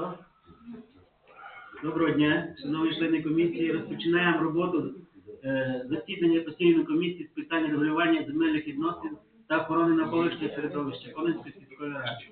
Хто? Доброго дня, шановні члени комісії. Розпочинаємо роботу е, засідання постійної комісії з питань регулювання земельних відносин та охорони навколишнього середовища Колинської сільської ради.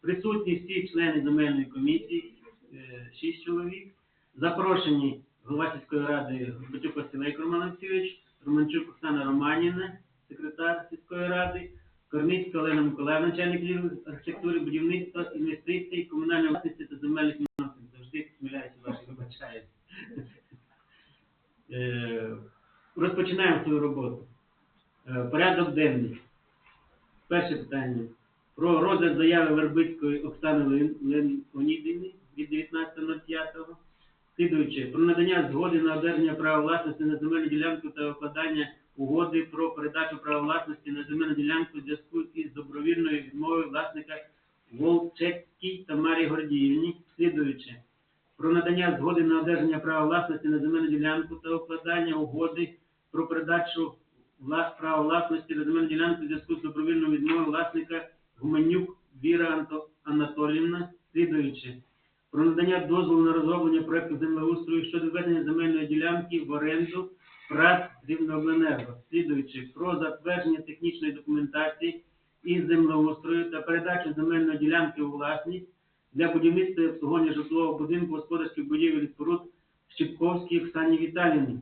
Присутні всі члени земельної комісії, е, шість чоловік. Запрошені голова сільської ради Батюк Василий Роман Олексійович, Романчук Оксана Романівна, секретар сільської ради, Корницька Олена Миколаївна, начальник архітектури, будівництва, інвестицій, комунальної власності та земельних відносин. Завжди помиляюся, ваші вибачаю. Е, Розпочинаємо свою роботу. Е, Порядок денний. Перше питання. Про розгляд заяви Вербицької Оксани Леон- Леонідівни від 19.05. Слідуюче, про надання згоди на одержання права власності на земельну ділянку та укладання угоди про передачу права власності на земельну ділянку в зв'язку із добровільною відмовою власника Волчецькій Тамарі Гордіївні. Слідуюче, про надання згоди на одержання права власності на земельну ділянку та укладання угоди про передачу вла- права власності на земельну ділянку в зв'язку з добровільною відмовою власника Гуменюк Віра Анто- Анатоліївна. Слідуюче, про надання дозволу на розроблення проекту землеустрою щодо введення земельної ділянки в оренду ПРАТ Рівнобленерго. Слідуючи, про затвердження технічної документації із землеустрою та передачу земельної ділянки у власність для будівництва і обслуговування житлового будинку господарських будівель і споруд Щепковській Оксані Віталіївні.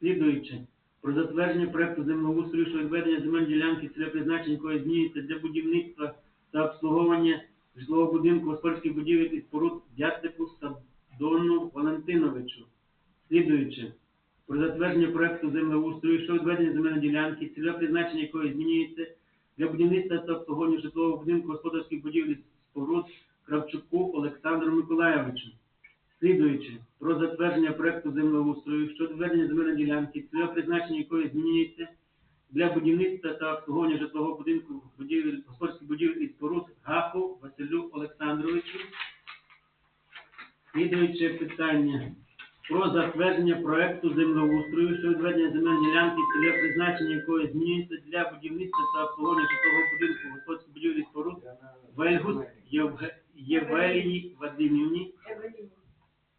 Слідуючи, про затвердження проекту землеустрою щодо відведення земельної ділянки цільове призначення якої змінюється для будівництва та обслуговування житлового будинку господарських будівель і споруд Дятику Садону Валентиновичу. Слідуючи, про затвердження проекту землеустрою щодо відведення земельної ділянки, цільове призначення якої змінюється для будівництва та обслуговування житлового будинку господарських будівель і споруд Кравчуку Олександру Миколайовичу. Слідуючи, про затвердження проекту землеустрою щодо ведення земельної ділянки, цільове призначення якої змінюється для будівництва та обслуговування житлового будинку будівель, господарських будівель і споруд Гафу Василю Олександровичу. Слідуюче питання про затвердження проекту землеустрою щодо відведення земельної ділянки, цільове призначення якої змінюється для будівництва та обслуговування житлового будинку господарських будівель і споруд Вельгус Євге- Євелії Вадимівні.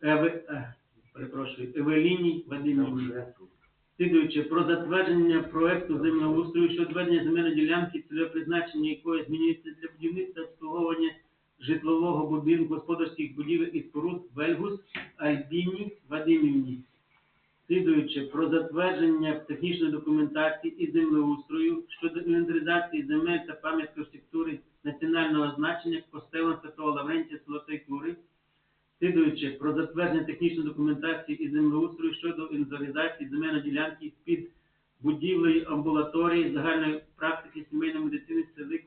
Еве, перепрошую, Евеліні Вадимівні. Слідуючи, про затвердження проекту землеустрою щодо ведення земельної ділянки, цільове призначення якої змінюється для будівництва та обслуговування житлового будинку господарських будівель і споруд Вельгус Альбіні Вадимівні. Слідуючи, про затвердження технічної документації і землеустрою щодо інвентаризації земель та пам'ятки архітектури національного значення костелу Святого Лаврентія Золотої Кури. Слідуючи, про затвердження технічної документації і землеустрою щодо інвентаризації земельної ділянки під будівлею амбулаторії загальної практики сімейної медицини селі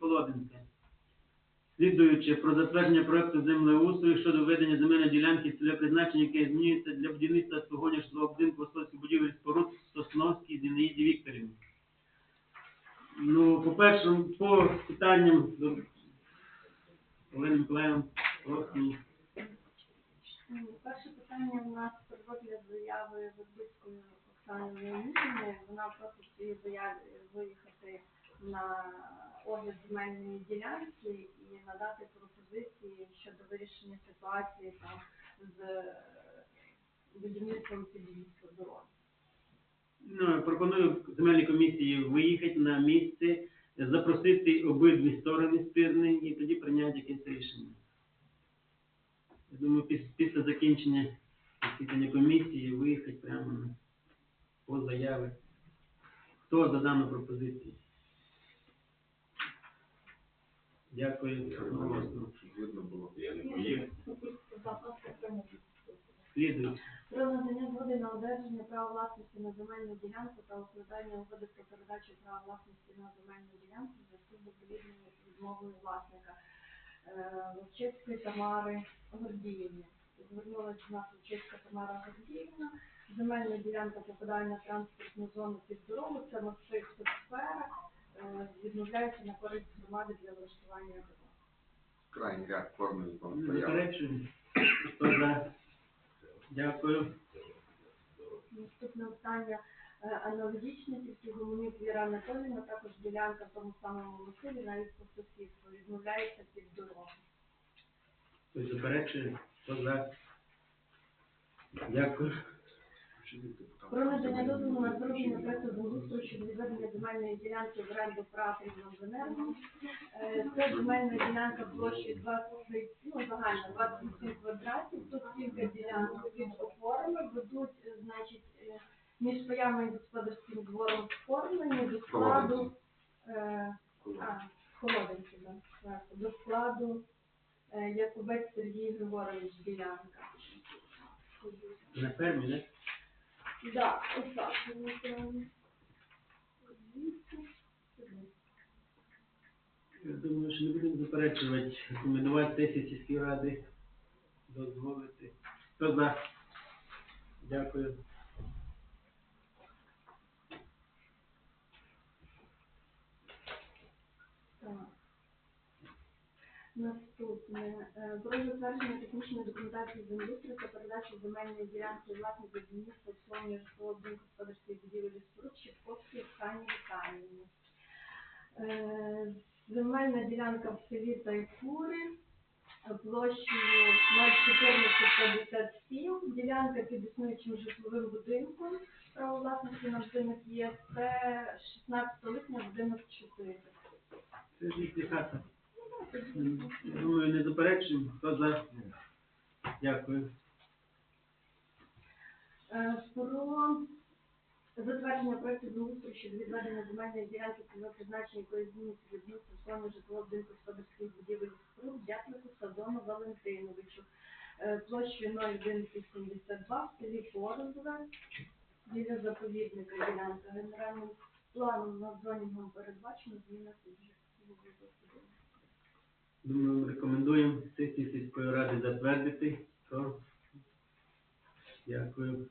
Слідуючи, про затвердження проекту землеустрою щодо введення земельної ділянки цільове призначення, яке змінюється для будівництва обслуговування житлового будинку господарських будівель споруд Сосновській Зінаїді Вікторівні. Ну, по-перше, по питанням до Олени Миколаївни, просимо. Перше питання у нас про розгляд заяви Вербицької Оксани Леонідівни. Вона просить своїй заяві виїхати на огляд земельної ділянки і надати пропозиції щодо вирішення ситуації там з е, будівництвом під'їздства дороги. Ну, пропоную земельній комісії виїхати на місце, запросити обидві сторони спірні і тоді прийняти якесь рішення. Я думаю, після, після закінчення засідання комісії виїхати прямо по заяві. Хто за дану пропозицію? Дякую. Видно було, я не поїв. Слідуючи. Про надання згоди на одержання права власності на земельну ділянку та укладання угоди про передачу права власності на земельну ділянку в зв'язку з добровільною відмовою власника е, Тамари Гордіївни. Звернулася до нас Ловчицька Тамара Гордіївна. Земельна ділянка попадає на транспортну зону під дорогу, це масив відмовляється на користь громади для влаштування АТО. Крайній ряд форми Не стояв. заперечую. Хто за? Дякую. Наступне питання е, аналогічне, тільки Гуменюк Віра Анатоліївна, також ділянка в тому самому масиві, навіть по сусідству, відмовляється під дорогу. Хтось заперечує? Хто за? Дякую. Про надання дозволу на зроблення проекту землеустрою щодо відведення земельної ділянки в оренду право інженерного. Це земельна ділянка площею 20, ну загально 27 квадратів. Тут кілька ділянок під опорами ведуть, е, значить, е, між паями і господарським двором оформлені до складу, е, а, да, до складу е, Якубець Сергій Григорович ділянка. На фермі, не? Да, ось так. Я думаю, що не будемо заперечувати, рекомендувати сесії сільської ради дозволити. Хто за? Дякую. Так. Наступне. Е, Про затвердження технічної документації землеустрою та передачу земельної ділянки власних будівництва обслуговування житлового будинку господарських будівель і споруд Щепковській Оксані Віталіївні. Е, Земельна ділянка в селі Тайфури е, площею 01457. Ділянка під існуючим житловим будинком право власності на будинок є. Це 16 липня будинок 4. Це ж Думаю, не заперечуємо. Хто за? Дякую. Е, Про затвердження проекту землеустрою щодо відведення земельної ділянки цільового призначення, якої зміниться від місця сторони житлового господарських будівель споруд Дятлику Садону Валентиновичу. Е, Площею 0,182 в селі Порозове біля заповідника ділянка. Генеральним планом над зонінгом передбачено зміна суб'єктів. Думаю, рекомендуємо сесії сільської ради затвердити. Хто? Дякую.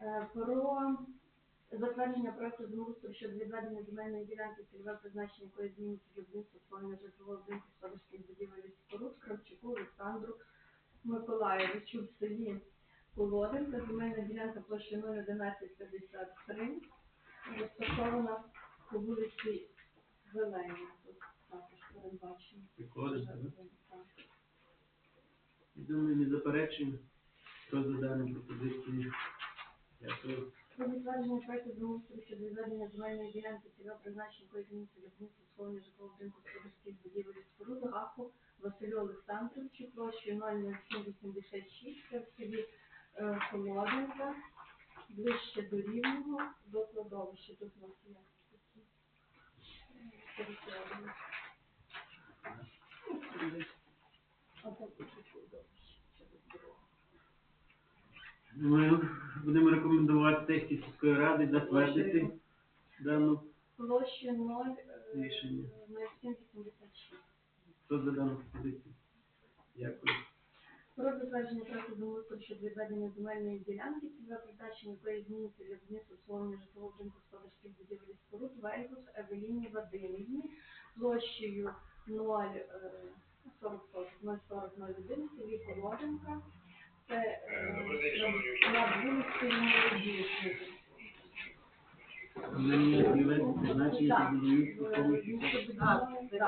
Е, Про затвердження проекту землеустрою щодо відведення земельної ділянки цільове призначення якої від місця створення житлового будинку господарських будівель і споруд Кравчуку Олександру Миколаєвичу в селі Колодинка. Земельна ділянка площею 01153 розташована по вулиці Зеленій. Також передбачено. Приходите? Так. Думаю, не заперечуємо. Хто за дану пропозицію? Дякую. Про затвердження проекту землеустрою щодо відведення земельної ділянки цільового призначення якої зміниться для місця сховання житлового будинку господарських будівель і споруд Гаху Василю Олександровичу площею 00786 це в селі е, ближче до Рівного, до кладовища. Тут у нас є такі е, території. Дорогу. Думаю, будемо рекомендувати сесії сільської ради затвердити дану. Площа 0, е, Рішення. 0786. Хто за дану пропозицію? Дякую. Про затвердження проекту землеустрою щодо відведення земельної ділянки, цільове призначення якої зміниться для будівництва обслуговування житлового будинку господарських будівель і споруд Вельгус Евеліні Вадимівні площею 0, е, 40 04001 в селі Колоденка. Це е, Так, е, це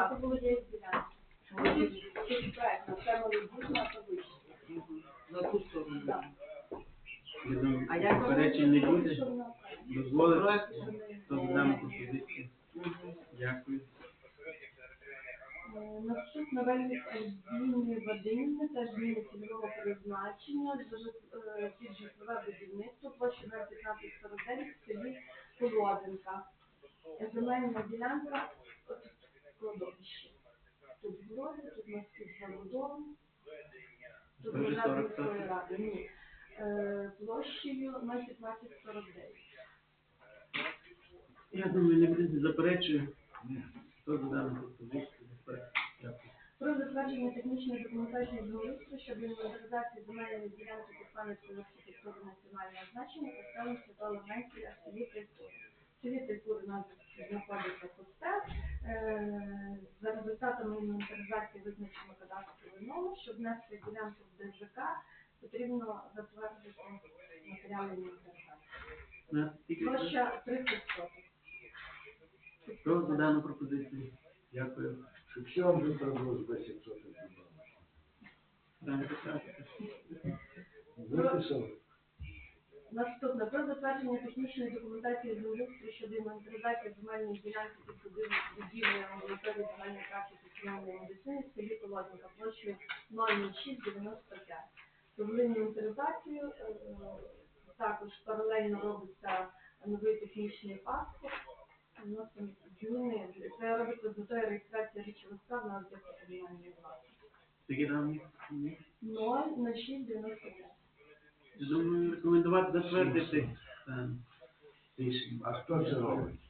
це Молодіжна. На ту сторону. Так. А як не буде. За дану пропозицію? Дякую. Наступна вельмі Альбіні Вадимівни теж зміни цільового призначення е, під житлове будівництво площа 1549 в селі Колодинка. Земельна ділянка от кладовище. Тут городи, тут у нас тут 40 міської ради. Ні. Е, Площею 01549. Я думаю, не буде заперечую. Хто за дану пропозицію? Про затвердження технічної документації землеустрою щодо інвентаризації земельної ділянки пам'ятки архітектури національного значення костелу Святого Лаврентія в селі Тайфур. В селі у нас знаходиться костел. Е, За результатами інвентаризації визначено кадастровий номер. Щоб внести ділянку в ДЖК, потрібно затвердити матеріали інвентаризації. На Площа 30 соток. хто за дану пропозицію? Дякую. Все быстро было за 700 рублей. Так, так, Виписав. Наступне про затвердження технічної документації землеустрою щодо інвентаризації земельної ділянки під будівлею амбулаторії загальної практики сімейної медицини в селі Колодника площею 00695. Проблемну інвентаризацію е, також паралельно робиться новий технічний паспорт. Вносимо зміни. Це робиться з метою реєстрації речових прав на об'єкти комунальної власності. Скільки там? 00695. Я думаю, рекомендувати затвердити е, рішення. А хто це робить?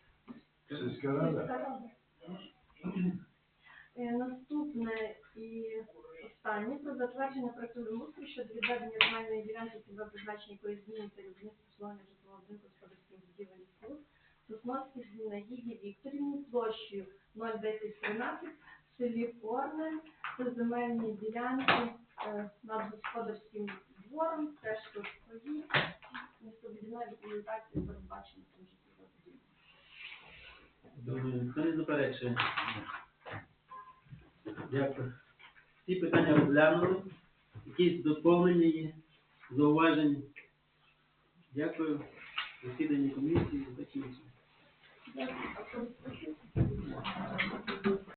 Сільська рада? Е, Наступне і останнє про затвердження проекту землеустрою щодо відведення земельної ділянки цільове призначення якої від місця житлового будинку господарських будівель і споруд Сосновській Зінаїді Вікторівні площею 01013 в селі Корне це земельні ділянки е, над господарським двором, теж тут свої містобудівна документація передбачена цим будинком. Не заперечує. Дякую. Всі питання розглянули. Якісь доповнення є, зауваження. Дякую. Засідання комісії закінчено. Дякую. А користуйтесь.